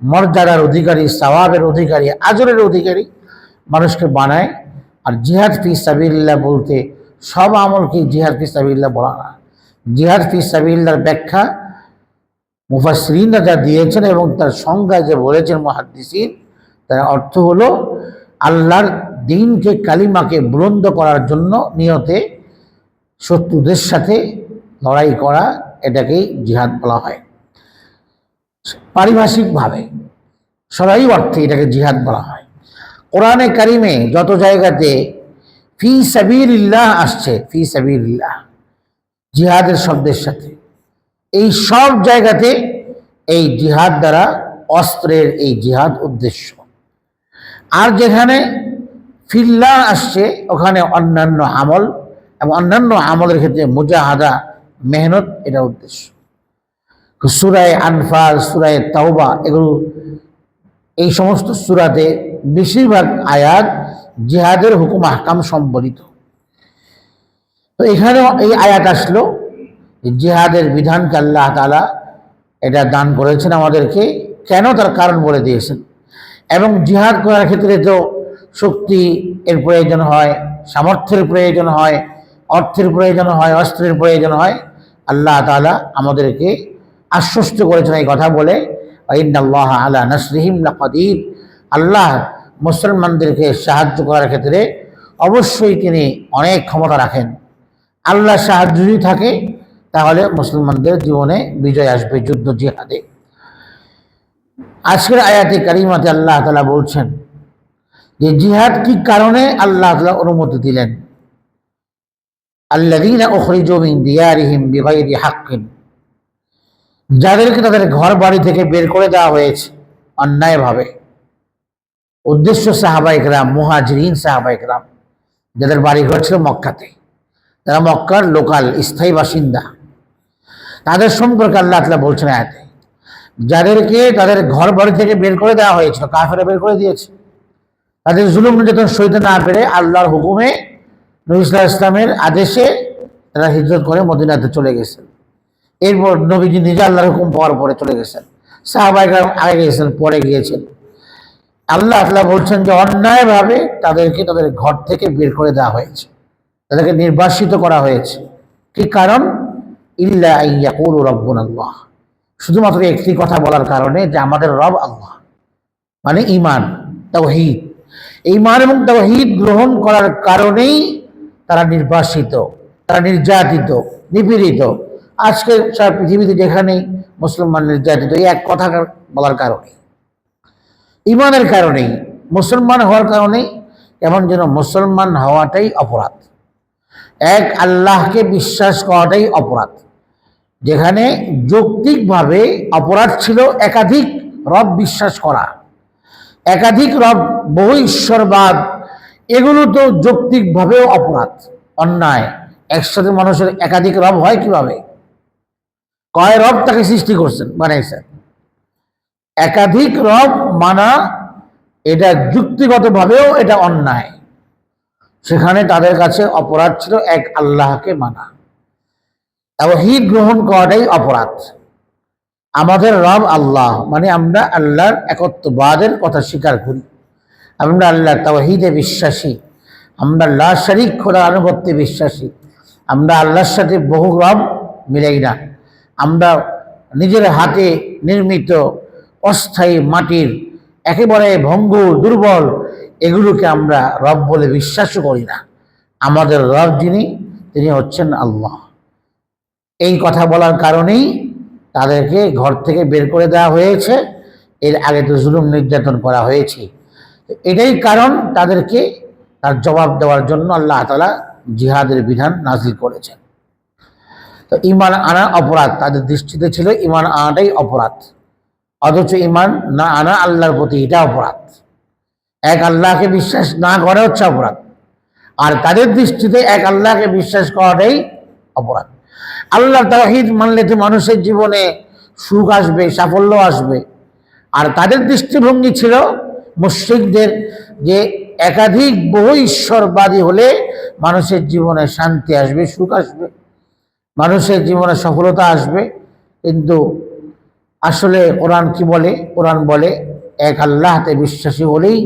মর্যাদার অধিকারী, সওয়াবের অধিকারী, আজরের অধিকারী মানুষকে বানায়। আর জিহাদ ফি সাবিল্লাহ বলতে সব আমলকে জিহাদ ফি সাবিল্লাহ বলা না জিহাদ ফি সাবিল্লার ব্যাখ্যা মুফাসরিনরা যা দিয়েছেন এবং তার সংজ্ঞা যে বলেছেন মহাদ্দিসিন, তার অর্থ হলো আল্লাহর দিনকে, কালিমাকে বুলন্দ করার জন্য নিয়তে শত্রুদের সাথে লড়াই করা, এটাকেই জিহাদ বলা হয়। পারিভাষিকভাবে সবাই অর্থে এটাকে জিহাদ বলা হয়। কোরআনে কারিমে যত জায়গাতে ফি সাবিল্লাহ আসছে, ফি সাবিল্লাহ জিহাদের শব্দের সাথে, এই সব জায়গাতে এই জিহাদ দ্বারা অস্ত্রের এই জিহাদ উদ্দেশ্য। আর যেখানে ফিল্লা আসছে, ওখানে অন্যান্য আমল, এবং অন্যান্য আমলের ক্ষেত্রে মুজাহাদা, মেহনত, এটা উদ্দেশ্য। সুরায় আনফাল, সুরায় তাওবা, এগুলো এই সমস্ত সুরাতে বেশিরভাগ আয়াত জিহাদের হুকুম, আহকাম সম্বলিত। তো এখানেও এই আয়াত আসলো জিহাদের বিধানকে আল্লাহ তালা এটা দান করেছেন আমাদেরকে। কেন তার কারণ বলে দিয়েছেন? এবং জিহাদ করার ক্ষেত্রে তো শক্তি এর প্রয়োজন হয়, সামর্থ্যের প্রয়োজন হয়, অর্থের প্রয়োজন হয়, অস্ত্রের প্রয়োজন হয়, আল্লাহ তালা আমাদেরকে আশ্বস্ত করেছেন এই কথা বলে আল্লাহ আলা আল্লাহ মুসলমানদেরকে সাহায্য করার ক্ষেত্রে অবশ্যই তিনি অনেক ক্ষমতা রাখেন। আল্লাহ সাহায্য যদি থাকে, তাহলে মুসলমানদের জীবনে বিজয় আসবে যুদ্ধ জিহাদে। আজকের আয়াতে কারিমাতে আল্লাহ তালা বলছেন যে, জিহাদ কি কারণে? আল্লাহ তালা অনুমতি দিলেন। আল্লাহ আল্লাদিনা ওখরিজু মিন দিয়ারিহিম বিগাইরি হাক্কিন। যাদেরকে তাদের ঘর বাড়ি থেকে বের করে দেওয়া হয়েছে অন্যায়ভাবে। উদ্দেশ্য সাহাবা ইকরাম মুহাজরিন সাহাবা ইকরাম যাদের বাড়ি ঘর ছিল মক্কাতে। তারা মক্কার লোকাল, স্থায়ী বাসিন্দা। তাদের সম্পর্কে আল্লাহ তালা বলছেন আয়াতে, যাদেরকে তাদের ঘর বাড়ি থেকে বের করে দেওয়া হয়েছিল কাফেরা বের করে দিয়েছে, তাদের জুলুম নির্যাতন সইতে না পেরে আল্লাহর হুকুমে নবিসুল্লাহ ইসলামের আদেশে তারা হিজরত করে মদিনাতে চলে গেছেন এরপর নবীজি নিজে আল্লাহর হুকুম পাওয়ার পরে চলে গেছেন। সাহাবাইকার আগে গিয়েছেন পরে গিয়েছেন। আল্লাহ আল্লাহ বলছেন যে, অন্যায়ভাবে তাদেরকে তাদের ঘর থেকে বের করে দেওয়া হয়েছে। তাদেরকে নির্বাসিত করা হয়েছে। কি কারণ? ইল্লা ইয়াকুল রব্বুন আল্লাহ। শুধুমাত্র একটি কথা বলার কারণে যে, আমাদের রব আল্লাহ। মানে ইমান তাওহিদ। ইমান এবং তাওহিদ গ্রহণ করার কারণেই তারা নির্বাসিত, তারা নির্যাতিত, নিপীড়িত। আজকে সারা পৃথিবীতে যেখানেই মুসলমান নির্যাতিত এই এক কথা বলার কারণে ইমানের কারণেই, মুসলমান হওয়ার কারণেই এমন যেন মুসলমান হওয়াটাই অপরাধ। এক আল্লাহকে বিশ্বাস করাটাই অপরাধ। যেখানে যৌক্তিকভাবে অপরাধ ছিল একাধিক রব বিশ্বাস করা। একাধিক রব বহু ঈশ্বরবাদ, এগুলো তো যৌক্তিকভাবেও অপরাধ। অন্যায়, একসাথে মানুষের একাধিক রব হয় কীভাবে? কয় রব তাকে সৃষ্টি করছেন? বানাইছেন একাধিক রব মানা এটা যুক্তিগতভাবেও এটা অন্যায়। সেখানে তাদের কাছে অপরাধ ছিল, এক আল্লাহকে মানা। তাওহীদ গ্রহণ করাটাই অপরাধ। আমাদের রব আল্লাহ মানে আমরা আল্লাহর একত্ববাদের কথা স্বীকার করি। আমরা আল্লাহ তাওহীদে বিশ্বাসী। আমরা আল্লাহ শরিক খোদার আনুগত্যে বিশ্বাসী। আমরা আল্লাহর সাথে বহু রব মিলাই না। আমরা নিজের হাতে নির্মিত অস্থায়ী মাটির একেবারে ভঙ্গুর দুর্বল, এগুলোকে আমরা রব বলে বিশ্বাসও করি না। আমাদের রব যিনি, তিনি হচ্ছেন আল্লাহ। এই কথা বলার কারণেই তাদেরকে ঘর থেকে বের করে দেওয়া হয়েছে। এর আগে তো জুলুম নির্যাতন করা হয়েছে। এটাই কারণ তাদেরকে তার জবাব দেওয়ার জন্য আল্লাহ তালা জিহাদের বিধান নাজিল করেছেন। তো ইমান আনা অপরাধ, তাদের দৃষ্টিতে ছিল ইমান আনাটাই অপরাধ। অথচ ইমান না আনা আল্লাহর প্রতি এটা অপরাধ। এক আল্লাহকে বিশ্বাস না করে হচ্ছে অপরাধ। আর তাদের দৃষ্টিতে এক আল্লাহকে বিশ্বাস করাটাই অপরাধ। আল্লাহ তাহিদ মানলে তো মানুষের জীবনে সুখ আসবে, সাফল্য আসবে। আর তাদের দৃষ্টিভঙ্গি ছিল মুশ্রিকদের যে একাধিক বহু ঈশ্বরবাদী হলে মানুষের জীবনে শান্তি আসবে, সুখ আসবে। মানুষের জীবনে সফলতা আসবে, কিন্তু আসলে কোরআন কি বলে? কোরআন বলে, এক আল্লাহতে বিশ্বাসী হলেই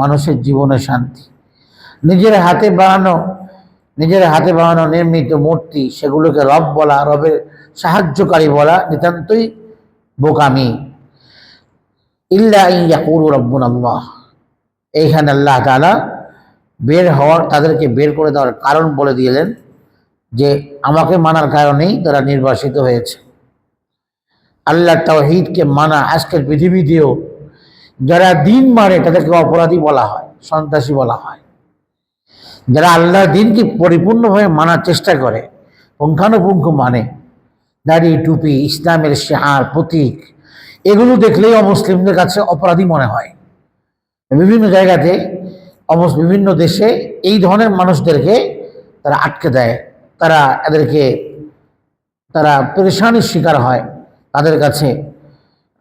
মানুষের জীবনে শান্তি। নিজের হাতে বানানো, নিজের হাতে বানানো নির্মিত মূর্তি, সেগুলোকে রব বলা, রবের সাহায্যকারী বলা নিতান্তই বোকামি। ইল্লা ইয়াকুর আল্লাহ। এইখানে আল্লাহ তালা বের হওয়ার, তাদেরকে বের করে দেওয়ার কারণ বলে দিলেন যে আমাকে মানার কারণেই তারা নির্বাসিত হয়েছে। আল্লাহ তাওহীদকে মানা আজকের পৃথিবীতেও যারা দিন মানে তাদেরকে অপরাধী বলা হয়, সন্ত্রাসী বলা হয়। যারা আল্লাহর দিনকে পরিপূর্ণভাবে মানার চেষ্টা করে, পুঙ্খানুপুঙ্খ মানে দাড়ি, টুপি, ইসলামের শেহার, প্রতীক, এগুলো দেখলেই অমুসলিমদের কাছে অপরাধী মনে হয়। বিভিন্ন জায়গাতে অবশ্য বিভিন্ন দেশে এই ধরনের মানুষদেরকে তারা আটকে দেয়। তারা এদেরকে, তারা পরেশানির শিকার হয়, তাদের কাছে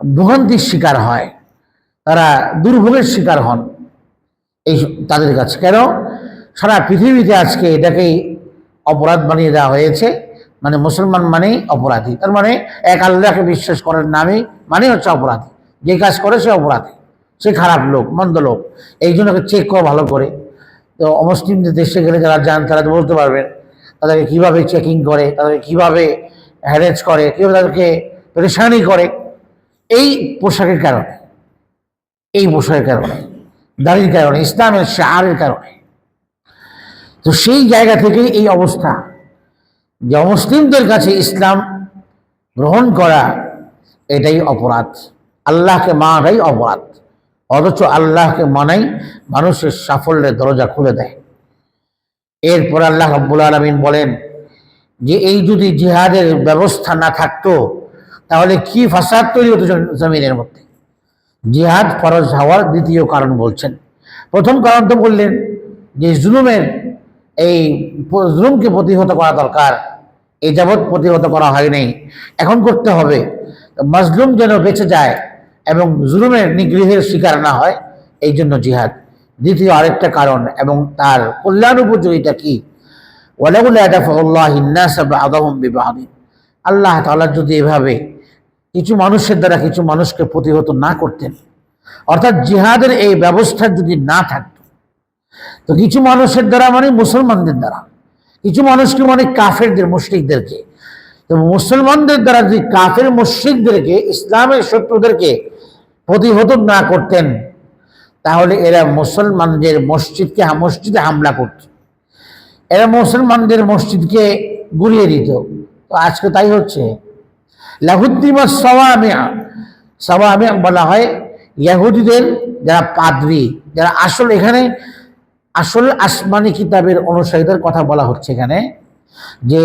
ভোগান্তির শিকার হয়, তারা দুর্ভোগের শিকার হন এই তাদের কাছে। কেন? সারা পৃথিবীতে আজকে এটাকেই অপরাধ বানিয়ে দেওয়া হয়েছে মানে মুসলমান মানেই অপরাধী। তার মানে এক আল্লাহকে বিশ্বাস করার নামে মানে হচ্ছে অপরাধী। যে কাজ করে সে অপরাধী, সে খারাপ লোক, মন্দ লোক। এই জন্য চেক করো ভালো করে। তো অমুসলিমদের দেশে গেলে যারা যান, তারা বলতে পারবেন তাদেরকে কীভাবে চেকিং করে, তাদেরকে কীভাবে হ্যারেজ করে, কীভাবে তাদেরকে পরেশানি করে, এই পোশাকের কারণে, এই পোশাকের কারণে, দাড়ির কারণে, ইসলামের শাহারের কারণে। তো সেই জায়গা থেকেই এই অবস্থা, যে অমুসলিমদের কাছে ইসলাম গ্রহণ করা এটাই অপরাধ। আল্লাহকে মানাটাই অপরাধ। অথচ আল্লাহকে মানাই মানুষের সাফল্যের দরজা খুলে দেয়। এরপর আল্লাহ রব্বুল আলমিন বলেন যে এই যদি জিহাদের ব্যবস্থা না থাকতো, তাহলে কি ফাসাদ তৈরি হতো জমিনের মধ্যে? জিহাদ ফরজ হওয়ার দ্বিতীয় কারণ বলছেন। প্রথম কারণ তো বললেন যে জুলুমের এই জুলুমকে প্রতিহত করা দরকার এই যাবৎ প্রতিহত করা হয়নি এখন করতে হবে, মাজলুম যেন বেঁচে যায় এবং জুলুমের নিগৃহের শিকার না হয়, এই জন্য জিহাদ। দ্বিতীয় আরেকটা কারণ এবং তার কল্যাণ উপযোগিতা কি আল্লাহ তাআলা যদি এভাবে কিছু মানুষের দ্বারা কিছু মানুষকে প্রতিহত না করতেন, অর্থাৎ জিহাদের এই ব্যবস্থা যদি না থাকতো, তো কিছু মানুষের দ্বারা মানে মুসলমানদের দ্বারা, কিছু মানুষকে মানে কাফেরদের, মুশরিকদেরকে, তো মুসলমানদের দ্বারা যদি কাফের, মুশরিকদেরকে, ইসলামের শত্রুদেরকে প্রতিহত না করতেন তাহলে এরা মুসলমানদের মসজিদকে মসজিদে হামলা করত। এরা মুসলমানদের মসজিদকে গুড়িয়ে দিত। তো আজকে তাই হচ্ছে। লাহুদ্দিমা সওয়ামিয়া সওয়ামিয়া বলা হয় ইয়াহুদিদের যারা পাদ্রী, যারা আসল এখানে আসল আসমানি কিতাবের অনুসারীদের কথা বলা হচ্ছে এখানে, যে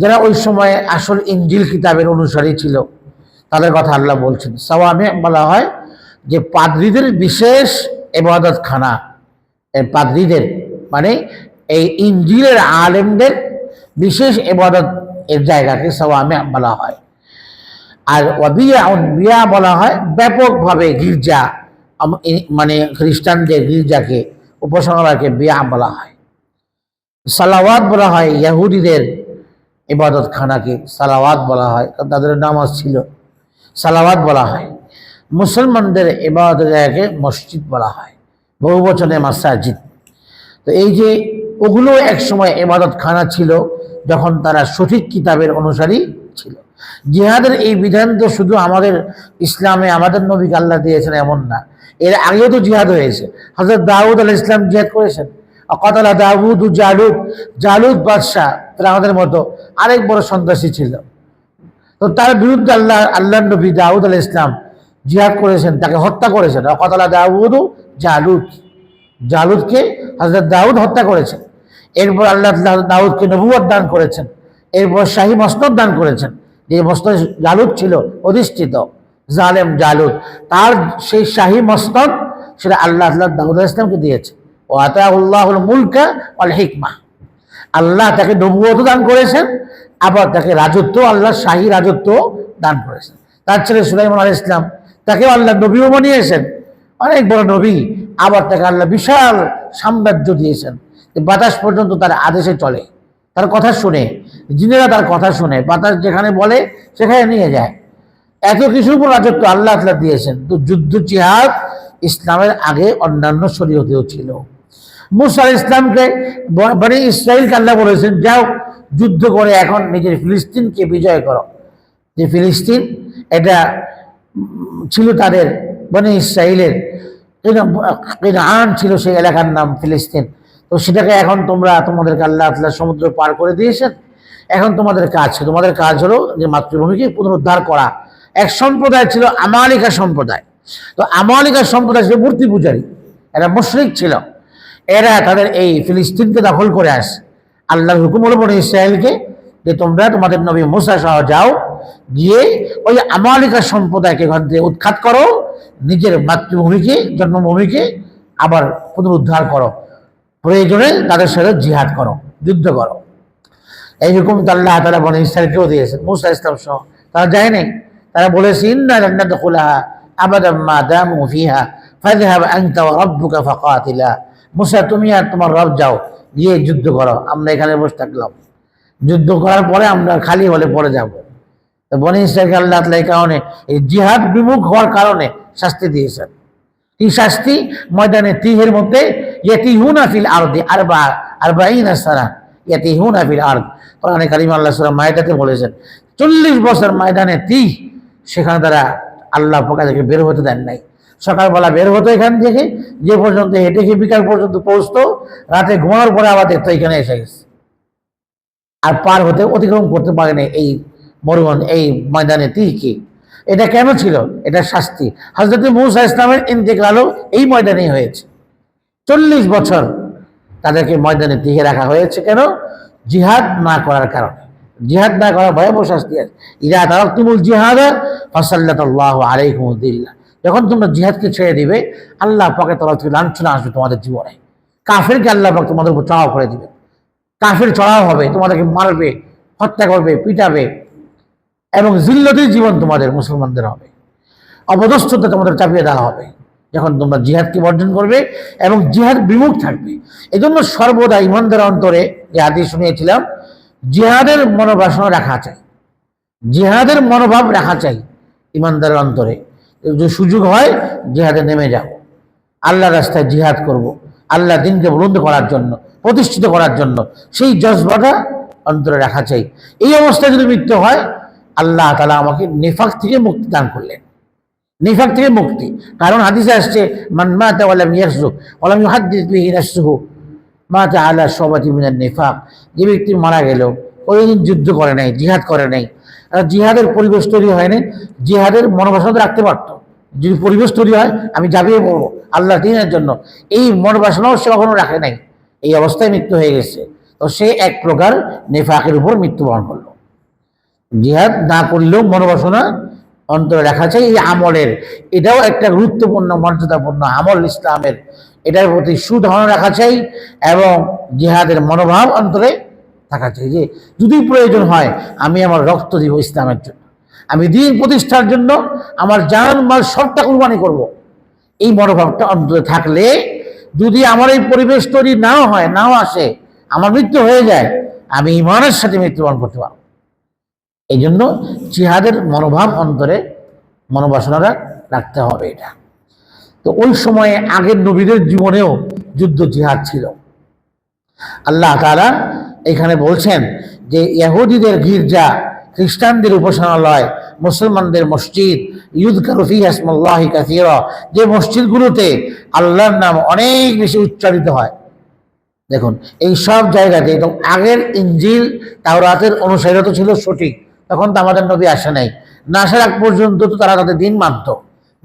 যারা ওই সময় আসল ইঞ্জিল কিতাবের অনুসারী ছিল, তাদের কথা আল্লাহ বলছেন। সওয়ামে বলা হয় যে পাদ্রীদের বিশেষ এবাদত খানা পাদ্রীদের মানে এই ইঞ্জিলের আলেমদের বিশেষ এবাদত এর জায়গাকে সওয়ামে বলা হয়। আর বিয়া বলা হয় ব্যাপকভাবে গির্জা মানে খ্রিস্টানদের গির্জাকে, উপাসনালয়কে বিয়া বলা হয়। সালাওয়াত বলা হয় ইয়াহুদিদের ইবাদত খানাকে সালাওয়াত বলা হয়, তাদের নামাজ ছিল, সালাওয়াত বলা হয়। মুসলমানদের ইবাদত জায়গাকে মসজিদ বলা হয়। বহু বচনে মাসাজিদ। তো এই যে ওগুলো একসময় এবাদত খানা ছিল, যখন তারা সঠিক কিতাবের অনুসারী ছিল। জিহাদের এই বিধান তো শুধু আমাদের ইসলামে, আমাদের নবীকে আল্লাহ দিয়েছেন এমন না। এর আগেও তো জিহাদ হয়েছে। হজরত দাউদ আল ইসলাম জিহাদ করেছেন। কতলা দাউদ জালুদ। জালুদ বাদশাহ, তারা আমাদের মতো আরেক বড় সন্ত্রাসী ছিল। তো তার বিরুদ্ধে আল্লাহ আল্লাহ নবী দাউদ আল ইসলাম জিহাদ করেছেন, তাকে হত্যা করেছেন। কতলা দাউদ জালুদ। জালুদকে হজরত দাউদ হত্যা করেছেন। এরপর আল্লাহ দাউদকে নবুয়ত দান করেছেন। এরপর শাহী মসনদ দান করেছেন। যে মসনদ জালুদ ছিল অধিষ্ঠিত, জালেম জালুদ। তার সেই শাহী মসনদ, সেটা আল্লাহ আল্লাহ দাউদ ইসলামকে দিয়েছে। ও আতাউল্লাহুল মুলকা ওয়াল হিকমা। আল্লাহ তাকে নবুয়ত দান করেছেন, আবার তাকে রাজত্ব, আল্লাহ শাহী রাজত্ব দান করেছেন। তার ছেলে সুলাইমান আলাইহিস ইসলাম তাকেও আল্লাহ নবীও বানিয়েছেন। অনেক বড় নবী, আবার তাকে আল্লাহ বিশাল সাম্রাজ্য দিয়েছেন। বাতাস পর্যন্ত তার আদেশে চলে, তার কথা শুনে, জিনেরা তার কথা শুনে, বাতাস যেখানে বলে সেখানে নিয়ে যায়। এত কিছুর উপর রাজত্ব আল্লাহ আল্লাহ দিয়েছেন। তো যুদ্ধ, জিহাদ ইসলামের আগে অন্যান্য শরীয়তেও ছিল। মুসা ইসলামকে মানে ইসরায়েলকে আল্লাহ বলেছেন, যাও, যুদ্ধ করে এখন নিজের ফিলিস্তিনকে বিজয় করো। যে ফিলিস্তিন, এটা ছিল তাদের মানে ইসরায়েলের আন ছিল সেই এলাকার নাম ফিলিস্তিন। তো সেটাকে এখন তোমরা, তোমাদেরকে আল্লাহ আল্লাহ সমুদ্র পার করে দিয়েছেন। এখন তোমাদের কাজ তোমাদের কাজ হলো যে মাতৃভূমিকে পুনরুদ্ধার করা। এক সম্প্রদায় ছিল আমালিকা সম্প্রদায়। তো আমালিকা সম্প্রদায় ছিল মূর্তি পূজারী। এরা মুশরিক ছিল। এরা তাদের এই ফিলিস্তিনকে দখল করে আসে। আল্লাহর হুকুম হলো বলে ইসরায়েলকে যে তোমরা তোমাদের নবী মুসা সহ যাও গিয়ে ওই আমালিকা সম্প্রদায়কে ঘর দিয়ে উৎখাত করো, নিজের মাতৃভূমিকে, জন্মভূমিকে আবার পুনরুদ্ধার করো। প্রয়োজনে তাদের সাথে জিহাদ করো, যুদ্ধ করো। এই হুকুম তো তারা বনে ইসরায়েলকেও দিয়েছে মুসা ইসলাম সহ। তারা যায় নাই তারা বলেছে, ইন্না জান্নাত খুলাহা আবাদাম মা দামু ফিহা, ফাযহাব আনতা ওয়া রাব্বুকা ফাকাতিলা। মুসা, তুমি আর তোমার রব যাও, গিয়ে যুদ্ধ করো, আমরা এখানে বসে থাকলাম। যুদ্ধ করার পরে আমরা খালি হলে পরে যাব। বনি ইসরায়েলকে আল্লাহ এই কারণে এই জিহাদ বিমুখ হওয়ার কারণে শাস্তি দিয়েছেন। কি শাস্তি? ময়দানে তিহের মধ্যে ইয়াতিহুনা ফিল আরদি আরবা আরবাইনা সানা, ইয়াতিহুনা ফিল আরদ। কোরআনে কারিম আল্লাহ সূরা মায়দাতে বলেছেন, চল্লিশ বছর ময়দানে তিহ, সেখানে তারা আল্লাহ থেকে বের হতে দেন নাই। সকালবেলা বের হতো এখান থেকে, যে পর্যন্ত হেঁটে গিয়ে বিকাল পর্যন্ত পৌঁছতো, রাতে ঘুমানোর পরে আবার দেখতো এখানে এসে গেছে। আর পার হতে অতিক্রম করতে পারেনি এই মরুবন এই ময়দানে তিহকে এটা কেন ছিল? এটা শাস্তি। হজরত মুসা ইসলামের ইন্তেকালও এই ময়দানেই হয়েছে। চল্লিশ বছর তাদেরকে ময়দানে তিহে রাখা হয়েছে কেন? জিহাদ না করার কারণে। জিহাদ না করার ভয়াবহ শাস্তি আছে। ইরা তারক তুমুল জিহাদ ফসাল্লাহ আলাইকুমুদ্দিল্লা যখন তোমরা জিহাদকে ছেড়ে দিবে, আল্লাহ পাকে তরফ থেকে লাঞ্ছনা আসবে তোমাদের জীবনে। কাফেরকে আল্লাহ পাক তোমাদের উপর চড়াও করে দিবে। কাফের চড়াও হবে, তোমাদেরকে মারবে, হত্যা করবে, পিটাবে। এবং জিল্লতির জীবন তোমাদের মুসলমানদের হবে। অপদস্থতা তোমাদের চাপিয়ে দেওয়া হবে। যখন তোমরা জিহাদকে বর্জন করবে এবং জিহাদ বিমুখ থাকবে। এই জন্য সর্বদা ইমানদের অন্তরে যে আদি শুনিয়েছিলাম, জিহাদের মনোবাসনা রাখা চাই। জিহাদের মনোভাব রাখা চাই ইমানদারের অন্তরে। যদি সুযোগ হয়, জিহাদে নেমে যাব আল্লাহ রাস্তায় জিহাদ করব। আল্লাহ দিনকে বুলন্দ করার জন্য, প্রতিষ্ঠিত করার জন্য সেই জজবাটা অন্তরে রাখা চাই। এই অবস্থায় যদি মৃত্যু হয় আল্লাহ তালা আমাকে নেফাক থেকে মুক্তি দান করলেন। নিফাক থেকে মুক্তি। কারণ হাদিসে আসছে, মান মাতা ওয়ালাম ইয়ারসুক ওয়ালাম ইউহাদ্দিস বিহি নাফসুহু, মাতা আলা সবাতি নিফাক। যে ব্যক্তি মারা গেল কোনোদিন যুদ্ধ করে নাই, জিহাদ করে নাই। জিহাদের পরিবেশ তৈরি হয়নি জিহাদের মনোবাসনা রাখতে পারতো। যদি পরিবেশ তৈরি হয়, আমি যাবিয়ে পড়ব আল্লাহ দিনের জন্য। এই মনোবাসনাও সে কখনো রাখে নাই। এই অবস্থায় মৃত্যু হয়ে গেছে। তো সে এক প্রকার নেফাকের উপর মৃত্যুবরণ করল। জিহাদ না করলেও মনোবাসনা অন্তরে রাখা চাই এই আমলের, এটাও একটা গুরুত্বপূর্ণ, মর্যাদাপূর্ণ আমল ইসলামের। এটার প্রতি সুধারণা রাখা চাই এবং জিহাদের মনোভাব অন্তরে থাকা চাই যে, যদি প্রয়োজন হয়, আমি আমার রক্ত দিব ইসলামের জন্য। আমি দিন প্রতিষ্ঠার জন্য আমার জান, মাল সবটা কুরবানি করব। এই মনোভাবটা অন্তরে থাকলে যদি আমার এই পরিবেশ তৈরি নাও হয়, নাও আসে, আমার মৃত্যু হয়ে যায়, আমি ইমানের সাথে মৃত্যুবরণ করতে পারব। এই জন্য জিহাদের মনোভাব অন্তরে মনোবাসনাটা রাখতে হবে এটা। তো ওই সময়ে আগের নবীদের জীবনেও যুদ্ধ জিহাদ ছিল। আল্লাহ তাআলা এখানে বলছেন যে ইহুদিদের গির্জা, খ্রিস্টানদের উপাসনালয়, মুসলমানদের মসজিদ ইউদ কারফি হাসমুল্লাহি কাসিরা, যে মসজিদগুলোতে আল্লাহর নাম অনেক বেশি উচ্চারিত হয়। দেখুন, এই সব জায়গাতে, এবং আগের ইঞ্জিল তাওরাতের অনুসারীরা তো ছিল সঠিক তখন তো আমাদের নবী আসে নাই। না আসার আগ পর্যন্ত তো তারা তাদের দিন মানত।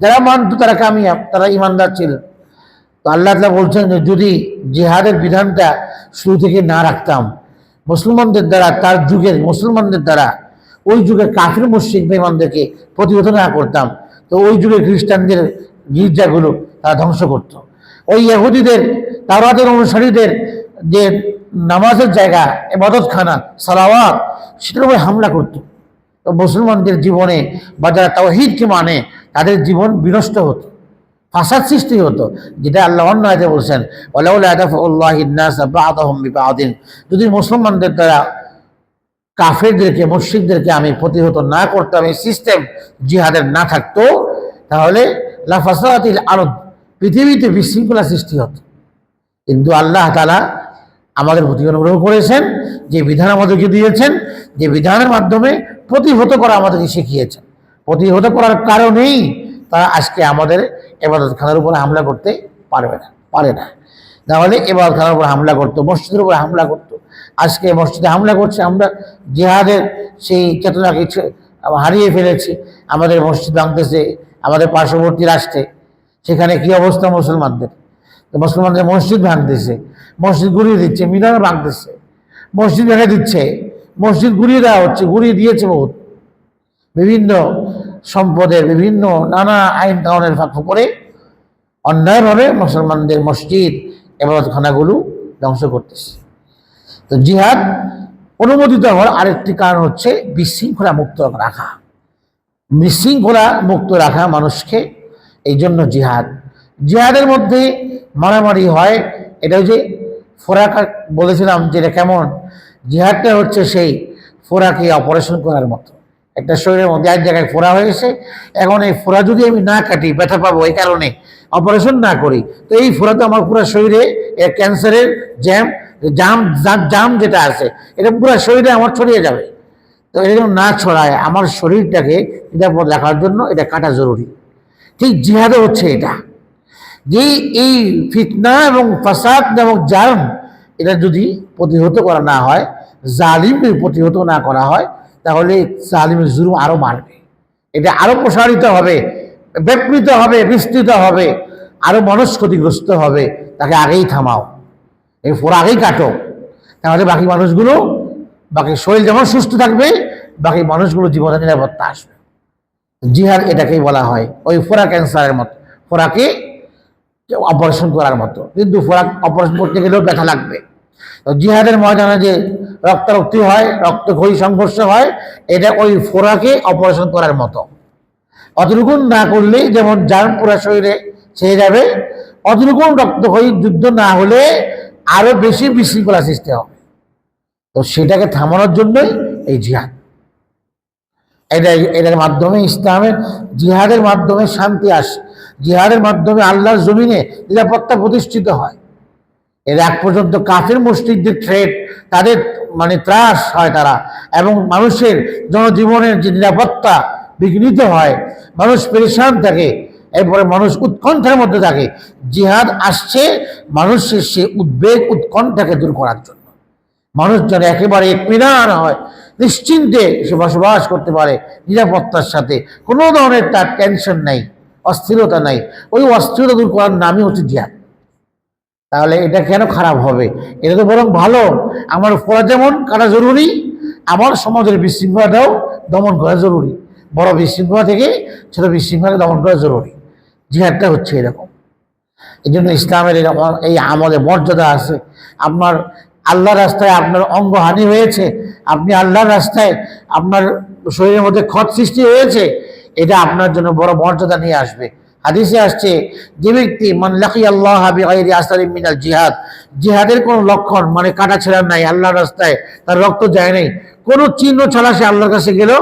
যারা মানত, তারা কামিয়াব, তারা ইমানদার ছিল। তো আল্লাহ তাআলা বলছেন যদি জিহাদের বিধানটা শুরু থেকে না রাখতাম, মুসলমানদের দ্বারা, তার যুগের মুসলমানদের দ্বারা, ওই যুগে কাফির, মুশ্রিক বেমানদেরকে প্রতিহত না করতাম, তো ওই যুগে খ্রিস্টানদের গির্জাগুলো তারা ধ্বংস করত। ওই ইহুদিদের, তাওরাতের অনুসারীদের যে নামাজের জায়গা এবাদতখানা সালাওয়াত, সেটার উপরে হামলা করতো। তো মুসলমানদের জীবনে বা যারা তাওহিদকে মানে তাদের জীবন বিনষ্ট হতো, ফাসাদ সৃষ্টি হতো, যেটা আল্লাহ অন্য বলছেন বিবাদিন যদি মুসলমানদের দ্বারা কাফেরদেরকে, মুশ্রিকদেরকে আমি প্রতিহত না করতাম, এই সিস্টেম জিহাদের না থাকতো, তাহলে লাফাসাতিল আরব পৃথিবীতে বিশৃঙ্খলা সৃষ্টি হতো। কিন্তু আল্লাহ তালা আমাদের প্রতি অনুগ্রহ করেছেন, যে বিধান আমাদেরকে দিয়েছেন, যে বিধানের মাধ্যমে প্রতিহত করা আমাদেরকে শিখিয়েছেন প্রতিহত করার কারণেই তারা আজকে আমাদের এবাদত খানার উপরে হামলা করতে পারবে না, পারে না। তাহলে এবাদত খানার উপর হামলা করতো, মসজিদের উপর হামলা করতো। আজকে মসজিদে হামলা করছে, আমরা জেহাদের সেই চেতনাকে হারিয়ে ফেলেছি। আমাদের মসজিদ ভাঙতেছে, আমাদের পার্শ্ববর্তী রাষ্ট্রে। সেখানে কি অবস্থা মুসলমানদের? মুসলমানদের মসজিদ ভাঙতেছে, মসজিদ গুড়িয়ে দিচ্ছে, মিনার ভাঙতেছে, মসজিদ ভেঙে দিচ্ছে। মসজিদ গুড়িয়ে দেওয়া হচ্ছে, গুড়িয়ে দিয়েছে বহুত। বিভিন্ন সম্পদের বিভিন্ন নানা আইন কানুনের ফাঁক করে অন্যায়ভাবে মুসলমানদের মসজিদ, এবাদতখানাগুলো ধ্বংস করতেছে। তো জিহাদ অনুমোদিত হওয়ার আরেকটি কারণ হচ্ছে বিশৃঙ্খলা মুক্ত রাখা। বিশৃঙ্খলা মুক্ত রাখা মানুষকে, এই জন্য জিহাদ। জিহাদের মধ্যে মারামারি হয়, এটা যে ফোরাকা বলেছিলাম যে এটা কেমন? জিহাদটা হচ্ছে সেই ফোরাকে অপারেশন করার মতো। একটা শরীরের মধ্যে এক জায়গায় ফোড়া হয়েছে এখন এই ফোড়া যদি আমি না কাটি, ব্যথা পাবো এই কারণে, অপারেশন না করি, তো এই ফোড়া তো আমার পুরো শরীরে ক্যান্সারের জ্যাম জাম জাম- যেটা আছে, এটা পুরো শরীরে আমার ছড়িয়ে যাবে। তো এটা যেন না ছড়ায়, আমার শরীরটাকে নিরাপদ রাখার জন্য এটা কাটা জরুরি। ঠিক জিহাদও হচ্ছে এটা। যে এই ফিতনা এবং ফাসাদ এবং জার্ম, এটা যদি প্রতিহত করা না হয় জালিমকে প্রতিহত না করা হয়, তাহলে জালিমের জুলুম আরও বাড়বে। এটা আরও প্রসারিত হবে, ব্যাপৃত হবে, বিস্তৃত হবে আরও মানুষ ক্ষতিগ্রস্ত হবে, তাকে আগেই থামাও। এই ফোর আগেই কাটো। তাহলে বাকি মানুষগুলো, বাকি শরীর যেমন সুস্থ থাকবে, বাকি মানুষগুলো জীবনে নিরাপত্তা আসবে। জিহাদ এটাকেই বলা হয়, ওই ফোরা ক্যান্সারের মতো, ফোরাকে অপারেশন করার মতো। কিন্তু ফোরাক অপারেশন করতে গেলেও ব্যথা লাগবে। জিহাদের ময়দানে যে রক্তারক্তি হয় রক্তক্ষয়ী সংঘর্ষ হয়, এটা ওই ফোরাকে অপারেশন করার মতো। অতটুকু না করলেই যেমন জার্ম পুরা শরীরে ছেড়ে যাবে অতটুকু রক্তক্ষয়ী যুদ্ধ না হলে আরও বেশি বিশৃঙ্খলা সৃষ্টি হবে। তো সেটাকে থামানোর জন্যই এই জিহাদ। এটা, এটার মাধ্যমে ইসলামের, জিহাদের মাধ্যমে শান্তি আসে। জিহাদের মাধ্যমে আল্লাহর জমিনে নিরাপত্তা প্রতিষ্ঠিত হয়। এর এক পর্যন্ত কাফের মসজিদদের ট্রেড তাদের মানে ত্রাস হয় তারা। এবং মানুষের জনজীবনের যে নিরাপত্তা বিঘ্নিত হয়, মানুষ পরেশান থাকে, এরপরে মানুষ উৎকণ্ঠার মধ্যে থাকে। জিহাদ আসছে, মানুষের সে উদ্বেগ উৎকণ্ঠাকে দূর করার জন্য। মানুষ যেন একেবারে ইতমিনান হয়, নিশ্চিন্তে সে বসবাস করতে পারে নিরাপত্তার সাথে। কোনো ধরনের তার টেনশন নাই, অস্থিরতা নাই। ওই অস্থিরতা দূর করার নামই হচ্ছে জিহাদ। তাহলে এটা কেন খারাপ হবে? এটা তো বরং ভালো। আমার ফোড়া যেমন, কাটা জরুরি। আমার সমাজের বিশৃঙ্খলাটাও দমন করা জরুরি। বড় বিশৃঙ্খলা থেকে ছোট বিশৃঙ্খলাকে দমন করা জরুরি। জিহাদটা হচ্ছে এরকম। এই জন্য ইসলামের এই আমলে মর্যাদা আছে। আপনার আল্লাহর রাস্তায় আপনার অঙ্গহানি হয়েছে। আপনি আল্লাহর রাস্তায় আপনার শরীরের মধ্যে ক্ষত সৃষ্টি হয়েছে। এটা আপনার জন্য বড় মর্যাদা নিয়ে আসবে। হাদিসে আসছে, যে ব্যক্তি, মান লাকি আল্লাহ বিগাইরি আসারিম মিনাল জিহাদ জিহাদের কোনো লক্ষণ মানে কাটা ছেঁড়া নাই, আল্লাহর রাস্তায় তার রক্ত যায় নাই। কোনো চিহ্ন ছাড়া সে আল্লাহর কাছে গেল,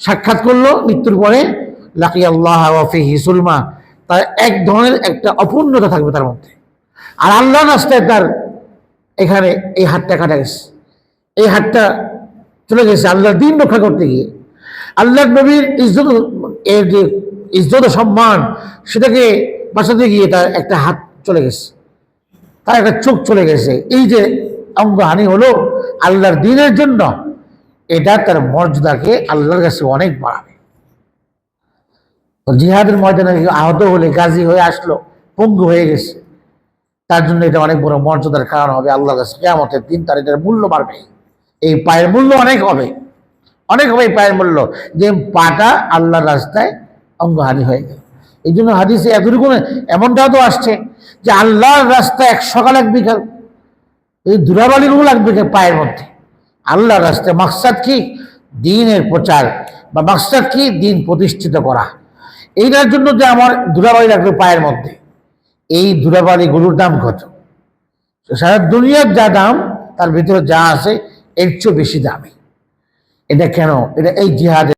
সাক্ষাৎ করল, মৃত্যুর পরে লাকি আল্লাহ ওয়াফিহি সুলমা তার এক ধরনের একটা অপূর্ণতা থাকবে তার মধ্যে। আর আল্লাহ রাস্তায় তার এখানে এই হাতটা কাটা গেছে। এই হাতটা চলে গেছে আল্লাহর দিন রক্ষা করতে গিয়ে। আল্লাহ নবীর ইজ্জত, এর যে ইজ্জত সম্মান, সেটাকে বাঁচাতে গিয়ে তার একটা হাত চলে গেছে। তার একটা চোখ চলে গেছে। এই যে অঙ্গহানি হলো আল্লাহর দিনের জন্য, এটা তার মর্যাদাকে আল্লাহর কাছে অনেক বাড়াবে। জিহাদের ময়দানে আহত হলে, গাজী হয়ে আসলো, পঙ্গু হয়ে গেছে। তার জন্য এটা অনেক বড় মর্যাদার কারণ হবে আল্লাহর কাছে কেয়ামতের দিন তার এটার মূল্য বাড়বে। এই পায়ের মূল্য অনেক হবে। অনেক হবে এই পায়ের মূল্য। যে পাটা আল্লাহর রাস্তায় অঙ্গহানি হয়ে গেল। এই জন্য হাদিসে এতটুকু এমনটাও তো আসছে যে আল্লাহর রাস্তা এক সকাল এক বিকাল, এই দুরাবালিগুলো লাগবে পায়ের মধ্যে। আল্লাহর রাস্তায় মাকসাদ কি? দিনের প্রচার, বা মাকসাদ কি? দিন প্রতিষ্ঠিত করা। এইটার জন্য যে আমার দুরাবালি লাগবে পায়ের মধ্যে, এই দুরাবালিগুলোর দাম কত? সারা দুনিয়ার যা দাম, তার ভিতরে যা আছে, এর চেয়ে বেশি দামে। এটা কেন? এটা এই জিহাদের